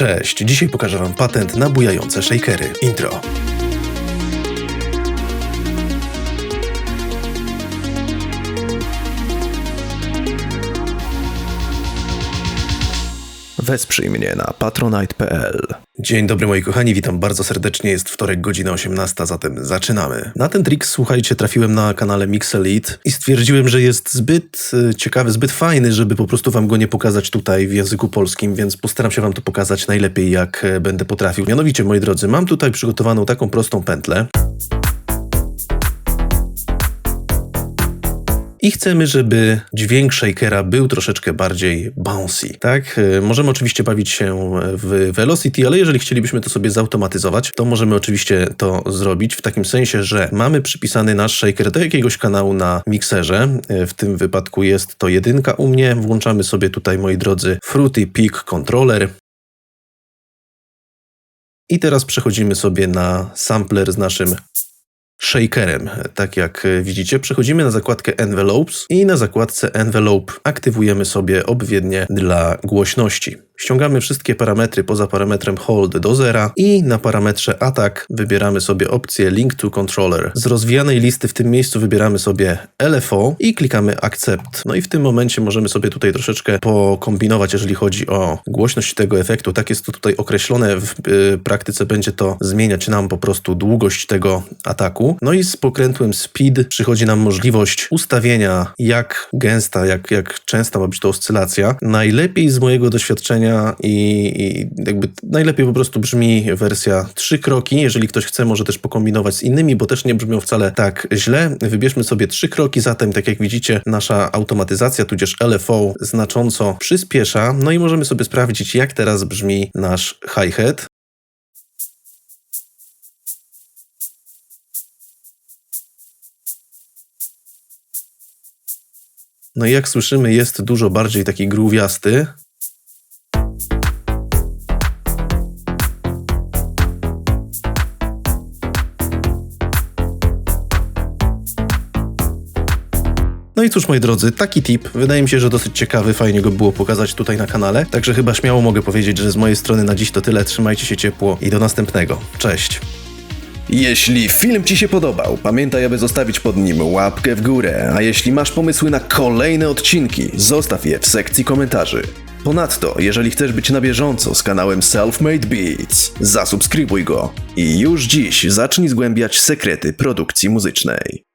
Cześć, dzisiaj pokażę Wam patent na bujające shakery. Intro. Wesprzyj mnie na patronite.pl. Dzień dobry moi kochani, witam bardzo serdecznie. Jest wtorek, godzina 18, zatem zaczynamy. Na ten trik, słuchajcie, trafiłem na kanale Mix Elite i stwierdziłem, że jest zbyt e, ciekawy, zbyt fajny, żeby po prostu Wam go nie pokazać tutaj w języku polskim, więc postaram się Wam to pokazać najlepiej, jak e, będę potrafił. Mianowicie, moi drodzy, mam tutaj przygotowaną taką prostą pętlę. I chcemy, żeby dźwięk shakera był troszeczkę bardziej bouncy, tak? E, Możemy oczywiście bawić się w Velocity, ale jeżeli chcielibyśmy to sobie zautomatyzować, to możemy oczywiście to zrobić w takim sensie, że mamy przypisany nasz shaker do jakiegoś kanału na mikserze. E, W tym wypadku jest to jedynka u mnie. Włączamy sobie tutaj, moi drodzy, Fruity Peak Controller. I teraz przechodzimy sobie na sampler z naszym shakerem. Tak jak widzicie, przechodzimy na zakładkę Envelopes i na zakładce Envelope aktywujemy sobie obwiednie dla głośności. Ściągamy wszystkie parametry poza parametrem Hold do zera i na parametrze Attack wybieramy sobie opcję Link to Controller. Z rozwijanej listy w tym miejscu wybieramy sobie LFO i klikamy Accept. No i w tym momencie możemy sobie tutaj troszeczkę pokombinować, jeżeli chodzi o głośność tego efektu. Tak jest to tutaj określone. W y, praktyce będzie to zmieniać nam po prostu długość tego ataku. No i z pokrętłem Speed przychodzi nam możliwość ustawienia, jak gęsta, jak, jak częsta ma być to oscylacja. Najlepiej z mojego doświadczenia i, i jakby najlepiej po prostu brzmi wersja trzy kroki. Jeżeli ktoś chce, może też pokombinować z innymi, bo też nie brzmią wcale tak źle. Wybierzmy sobie trzy kroki, zatem tak jak widzicie, nasza automatyzacja, tudzież LFO znacząco przyspiesza. No i możemy sobie sprawdzić, jak teraz brzmi nasz hi-hat. No i jak słyszymy, jest dużo bardziej taki grooviasty. No i cóż, moi drodzy, taki tip. Wydaje mi się, że dosyć ciekawy, fajnie go było pokazać tutaj na kanale. Także chyba śmiało mogę powiedzieć, że z mojej strony na dziś to tyle. Trzymajcie się ciepło i do następnego. Cześć. Jeśli film Ci się podobał, pamiętaj, aby zostawić pod nim łapkę w górę, a jeśli masz pomysły na kolejne odcinki, zostaw je w sekcji komentarzy. Ponadto, jeżeli chcesz być na bieżąco z kanałem Selfmade Beats, zasubskrybuj go i już dziś zacznij zgłębiać sekrety produkcji muzycznej.